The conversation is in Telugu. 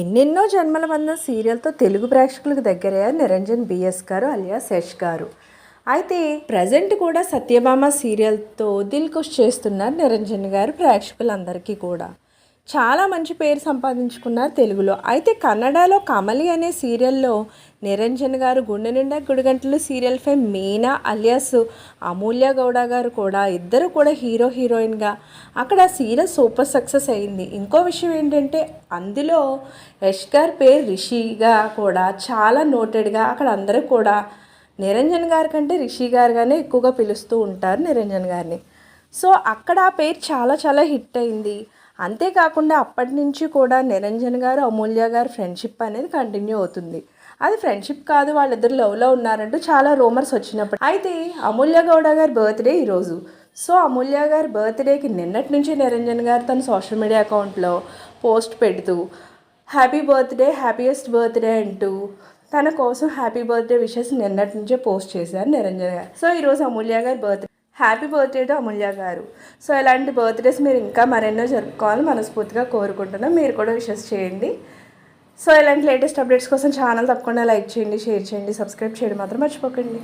ఎన్నెన్నో జన్మల బంధం సీరియల్తో తెలుగు ప్రేక్షకులకు దగ్గరయ్యారు నిరంజన్ బిఎస్ గారు అలియా శేష్ గారు. అయితే ప్రజెంట్ కూడా సత్యభామ సీరియల్తో దిల్కుష్ చేస్తున్నారు నిరంజన్ గారు ప్రేక్షకులందరికీ కూడా. చాలా మంచి పేరు సంపాదించుకున్నారు తెలుగులో. అయితే కన్నడలో కమలి అనే సీరియల్లో నిరంజన్ గారు గుండె నిండా గుడిగంటలు సీరియల్ ఫై మీనా అలియాస్ అమూల్య గౌడ గారు కూడా ఇద్దరు కూడా హీరో హీరోయిన్గా. అక్కడ సీరియల్ సూపర్ సక్సెస్ అయింది. ఇంకో విషయం ఏంటంటే అందులో యష్ గారి పేరు రిషిగా కూడా చాలా నోటెడ్గా అక్కడ అందరూ కూడా నిరంజన్ గారి కంటే రిషి గారుగానే ఎక్కువగా పిలుస్తూ ఉంటారు నిరంజన్ గారిని. సో అక్కడ ఆ పేరు చాలా చాలా హిట్ అయింది. అంతేకాకుండా అప్పటి నుంచి కూడా నిరంజన్ గారు అమూల్య గారు ఫ్రెండ్షిప్ అనేది కంటిన్యూ అవుతుంది. అది ఫ్రెండ్షిప్ కాదు వాళ్ళిద్దరు లవ్లో ఉన్నారంటూ చాలా రూమర్స్ వచ్చినప్పుడు. అయితే అమూల్య గౌడ గారి బర్త్డే ఈరోజు. సో అమూల్య గారి బర్త్డేకి నిన్నటి నుంచి నిరంజన్ గారు తన సోషల్ మీడియా అకౌంట్లో పోస్ట్ పెడుతూ హ్యాపీ బర్త్డే హ్యాపీయెస్ట్ బర్త్డే అంటూ తన కోసం హ్యాపీ బర్త్డే విషెస్ నిన్నటి నుంచే పోస్ట్ చేశారు నిరంజన్ గారు. సో ఈరోజు అమూల్య గారి birthday happy birthday to Amulya గారు. సో ఇలాంటి బర్త్డేస్ మీరు ఇంకా మరెన్నో జరుపుకోవాలని మనస్ఫూర్తిగా కోరుకుంటున్నాం. మీరు కూడా విషెస్ చేయండి. సో ఇలాంటి లేటెస్ట్ అప్డేట్స్ కోసం ఛానల్ తప్పకుండా లైక్ చేయండి షేర్ చేయండి సబ్స్క్రైబ్ చేయడం మాత్రం మర్చిపోకండి.